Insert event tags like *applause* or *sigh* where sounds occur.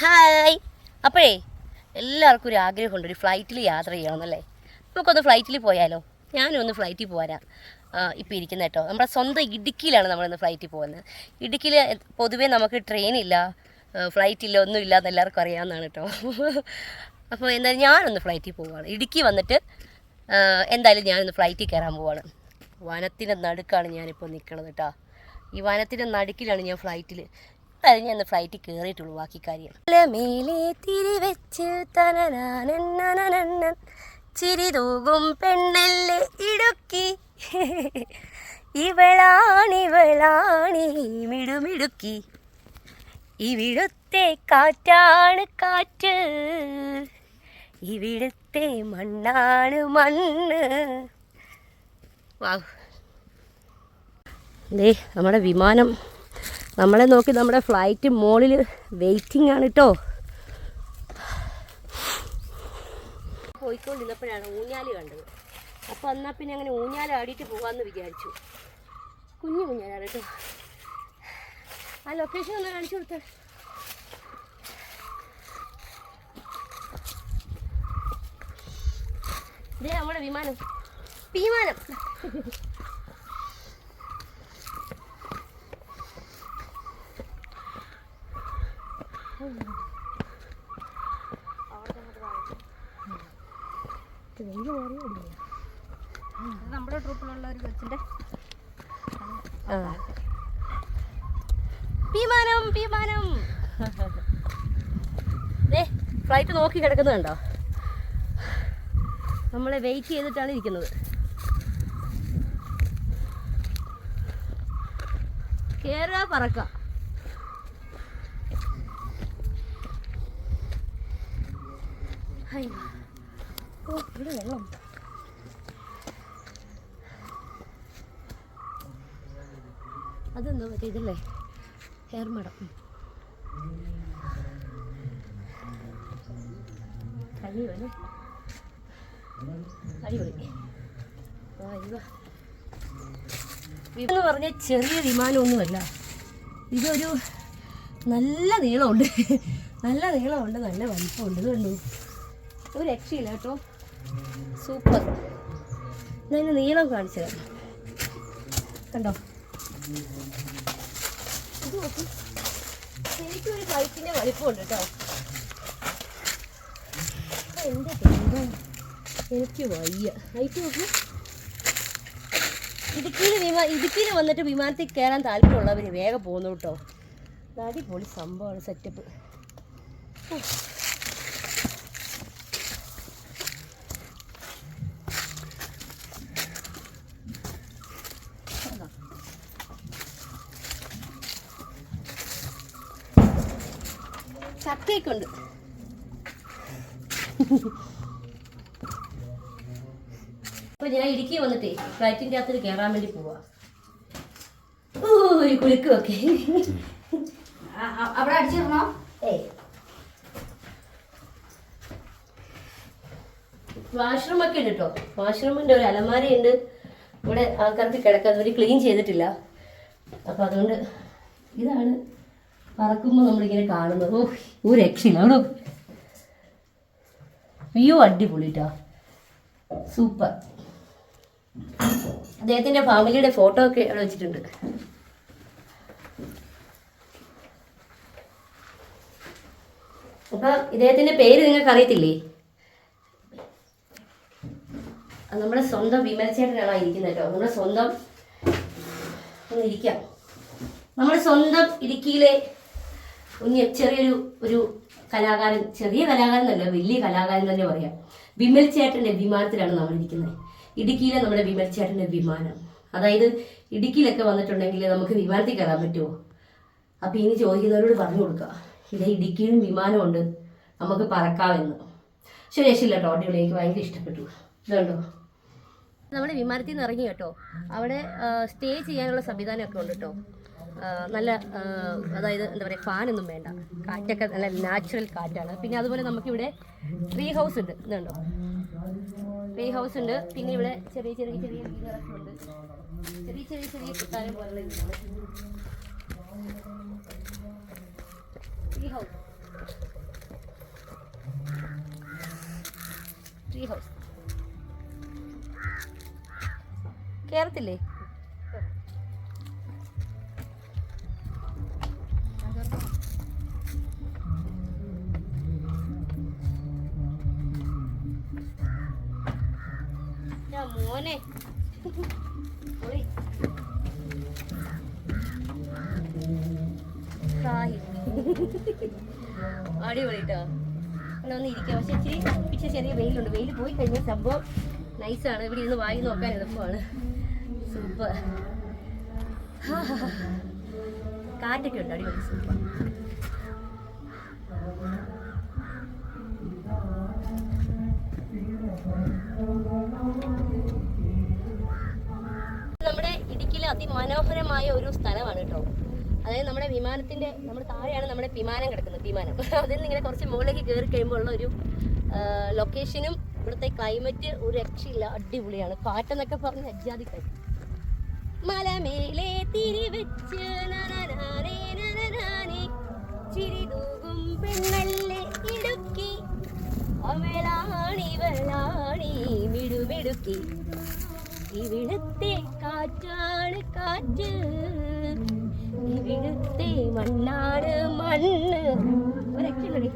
Hi അപ്പോഴേ എല്ലാവർക്കും ഒരു ആഗ്രഹമുണ്ട്. ഒരു ഫ്ലൈറ്റിൽ യാത്ര ചെയ്യണമെന്നല്ലേ? നമുക്കൊന്ന് ഫ്ലൈറ്റിൽ പോയാലോ? ഞാനും ഒന്ന് ഫ്ലൈറ്റിൽ പോരാ. ഇപ്പോൾ ഇരിക്കുന്ന കേട്ടോ. നമ്മുടെ സ്വന്തം ഇടുക്കിയിലാണ് നമ്മളിന്ന് ഫ്ലൈറ്റിൽ പോകുന്നത്. ഇടുക്കിയിൽ പൊതുവേ നമുക്ക് ട്രെയിനില്ല ഫ്ലൈറ്റില്ല ഒന്നുമില്ല എന്ന് എല്ലാവർക്കും അറിയാവുന്നതാണ് കേട്ടോ. അപ്പോൾ എന്തായാലും ഞാനൊന്ന് ഫ്ലൈറ്റിൽ പോവുകയാണ് ഇടുക്കി വന്നിട്ട് എന്തായാലും ഞാനൊന്ന് ഫ്ലൈറ്റിൽ കയറാൻ പോവാണ്. വനത്തിന്റെ നടുക്കാണ് ഞാനിപ്പോൾ നിൽക്കണത് കേട്ടോ. ഈ വനത്തിന്റെ നടുക്കിലാണ് ഞാൻ ഫ്ലൈറ്റിൽ ഞാൻ ഇന്ന് ഫ്ലൈറ്റിൽ കയറിയിട്ടുള്ളൂ ബാക്കി കാര്യം. മേലെ ചിരി തൂകും പെണ്ണല്ലേ ഇടുക്കി. ഇവളാണിവളാണി ഇവിടുത്തെ കാറ്റാണ് കാറ്റ്. ഇവിടുത്തെ മണ്ണാണ് മണ്ണ്. വാ. നമ്മുടെ വിമാനം നമ്മളെ നോക്കി നമ്മുടെ ഫ്ലൈറ്റ് മോളിൽ വെയിറ്റിംഗ് ആണ് കേട്ടോ പോയിക്കൊണ്ടിരുന്നപ്പോഴാണ് ഊഞ്ഞാൽ കണ്ടത്. അപ്പോൾ എന്നാൽ പിന്നെ അങ്ങനെ ഊഞ്ഞാൽ ആടിയിട്ട് പോകാമെന്ന് വിചാരിച്ചു. കുഞ്ഞു ഊഞ്ഞാലാണ് കേട്ടോ ആ ലൊക്കേഷൻ ഒന്ന് കാണിച്ചു കൊടുത്തേ. ഇതേ നമ്മുടെ വിമാനം. വിമാനം. നമ്മുടെ ട്രൂപ്പിലുള്ള ഒരു കൊച്ചിന്റെ വിമാനം വിമാനം. ഫ്ലൈറ്റ് നോക്കി കിടക്കുന്നുണ്ടോ നമ്മളെ വെയിറ്റ് ചെയ്തിട്ടാണ് ഇരിക്കുന്നത്. കേരള പറക്ക. ഓ ഇവിടെ വെള്ളം അതെന്തോ മറ്റേ ഇതല്ലേ? ഹെയർ മടം. കഴിയുമല്ലേ അടിപൊളി. എന്ന് പറഞ്ഞ ചെറിയ വിമാനമൊന്നുമല്ല. ഇതൊരു നല്ല നീളമുണ്ട്. നല്ല നീളമുണ്ട് നല്ല വലിപ്പമുണ്ട്. ഇത് കണ്ടു? ഒരു രക്ഷയില്ല കേട്ടോ. സൂപ്പർ. ഞാൻ നീളം കാണിച്ചു തരാം കണ്ടോ? ഇത് നോക്ക്. എനിക്കൊരു ഫ്ലൈറ്റിന്റെ വലിപ്പമുണ്ട് കേട്ടോ. എന്റെ ദൈവം എനിക്ക് വയ്യ. ഹൈറ്റ് നോക്ക്. ഇടുക്കിയിൽ വിമാ ഇടുക്കിയിൽ വന്നിട്ട് വിമാനത്തിൽ കയറാൻ താല്പര്യമുള്ളവർ വേഗം പോകുന്നു കേട്ടോ. അടിപൊളി സംഭവമാണ് സെറ്റപ്പ് ചക്കയൊക്കെ ഉണ്ട്. അപ്പൊ ഞാൻ ഇടുക്കി വന്നിട്ടേ ഫ്ലൈറ്റിന്റെ അകത്ത് കയറാൻ വേണ്ടി പോവാ. ഒരു കുലുക്കുമൊക്കെ അവിടെ അടിച്ചിരുന്നോ ഏയ്. വാഷ്റൂം ഒക്കെ ഉണ്ട് കേട്ടോ വാഷ്റൂമിന്റെ ഒരു അലമാരയുണ്ട് ഇവിടെ ആൾക്കാർക്ക് കിടക്കാൻ ഒരു ക്ലീൻ ചെയ്തിട്ടില്ല. അപ്പം അതുകൊണ്ട് ഇതാണ് പറക്കുമ്പോൾ നമ്മളിങ്ങനെ കാണുന്നത്. ഓ ഒരു രക്ഷയില്ല. അവിടെ വ്യൂ സൂപ്പർ. അദ്ദേഹത്തിന്റെ ഫാമിലിയുടെ ഫോട്ടോ ഒക്കെ അവിടെ വെച്ചിട്ടുണ്ട്. അപ്പൊ ഇദ്ദേഹത്തിന്റെ പേര് നിങ്ങൾക്ക് അറിയത്തില്ലേ? നമ്മുടെ സ്വന്തം വിമൽ ചേട്ടനാണ് ഇരിക്കുന്നത് കേട്ടോ. നമ്മുടെ സ്വന്തം ഒന്ന് ഇരിക്കാം. നമ്മുടെ സ്വന്തം ഇടുക്കിയിലെ കുഞ്ഞ് ചെറിയൊരു ഒരു കലാകാരൻ ചെറിയ കലാകാരൻ അല്ല വലിയ കലാകാരൻ തന്നെ പറയാം. വിമൽ ചേട്ടന്റെ വിമാനത്തിലാണ് നമ്മൾ ഇരിക്കുന്നത് ഇടുക്കിയിലെ നമ്മുടെ വിമൽ ചേട്ടന്റെ വിമാനം. അതായത് ഇടുക്കിയിലൊക്കെ വന്നിട്ടുണ്ടെങ്കിൽ നമുക്ക് വിമാനത്തിൽ കയറാൻ പറ്റുമോ? അപ്പോൾ ഇനി ചോദിക്കുന്നവരോട് പറഞ്ഞു കൊടുക്കുക. ഇതേ ഇടുക്കിയിലും വിമാനമുണ്ട്. നമുക്ക് പറക്കാമെന്ന്. പക്ഷെ രക്ഷയില്ല കേട്ടോ അടിപൊളി. എനിക്ക് ഭയങ്കര ഇഷ്ടപ്പെട്ടു. ഇതുണ്ടോ നമ്മൾ വിമാനത്തിൽ നിന്ന് ഇറങ്ങി കേട്ടോ. അവിടെ സ്റ്റേ ചെയ്യാനുള്ള സംവിധാനമൊക്കെ ഉണ്ട് കേട്ടോ. നല്ല അതായത് എന്താ പറയുക ഫാനൊന്നും വേണ്ട. കാറ്റൊക്കെ നല്ല നാച്ചുറൽ കാറ്റാണ്. പിന്നെ അതുപോലെ നമുക്കിവിടെ ട്രീ ഹൗസ് ഉണ്ട്. ഇതുണ്ടോ ട്രീ ഹൗസ് ഉണ്ട്. പിന്നെ ഇവിടെ ചെറിയ ചെറിയ ചെറിയ ചെറിയ ചെറിയ ചെറിയ കുട്ടാരം പോലുള്ള വീടാണ് കേരളത്തില്ലേ മോനെ. ഹായ്. അടിപൊളി കേട്ടോ അവിടെ ഒന്ന് ഇരിക്കാം. പക്ഷെ ഇച്ചിരി ഇച്ചിരി ചെറിയ വെയിലുണ്ട്. വെയിൽ പോയി കഴിഞ്ഞാൽ സംഭവം നൈസാണ് ഇവിടെ ഇരുന്ന് വായി നോക്കാൻ എളുപ്പമാണ്. സൂപ്പർ കാറ്റൊക്കെ ഉണ്ട്. അടിപൊളി സൂപ്പർ നമ്മുടെ അതിമനോഹരമായ ഒരു സ്ഥലമാണ് കേട്ടോ. അതായത് നമ്മുടെ വിമാനത്തിന്റെ നമ്മൾ താഴെയാണ് നമ്മുടെ വിമാനം കിടക്കുന്നത് വിമാനം. *laughs* അതിൽ നിന്ന് ഇങ്ങനെ കുറച്ച് മുകളിലേക്ക് കയറി കഴിയുമ്പോൾ ഉള്ള ഒരു ലൊക്കേഷനും ഇവിടുത്തെ ക്ലൈമറ്റ് ഒരു രക്ഷയില്ല അടിപൊളിയാണ്. കാറ്റെന്നൊക്കെ പറഞ്ഞ് അജാതി കാറ്റ് മലമേലെ തിരിവെച്ച് ചിരി പെണ്ണല്ലേ ഇടുക്കി. ഇവിടുത്തെ കാറ്റാണ് കാറ്റ്. ഇവിടുത്തെ മണ്ണാണ് മണ്ണ്. ഒരൊക്കെയുള്ളടി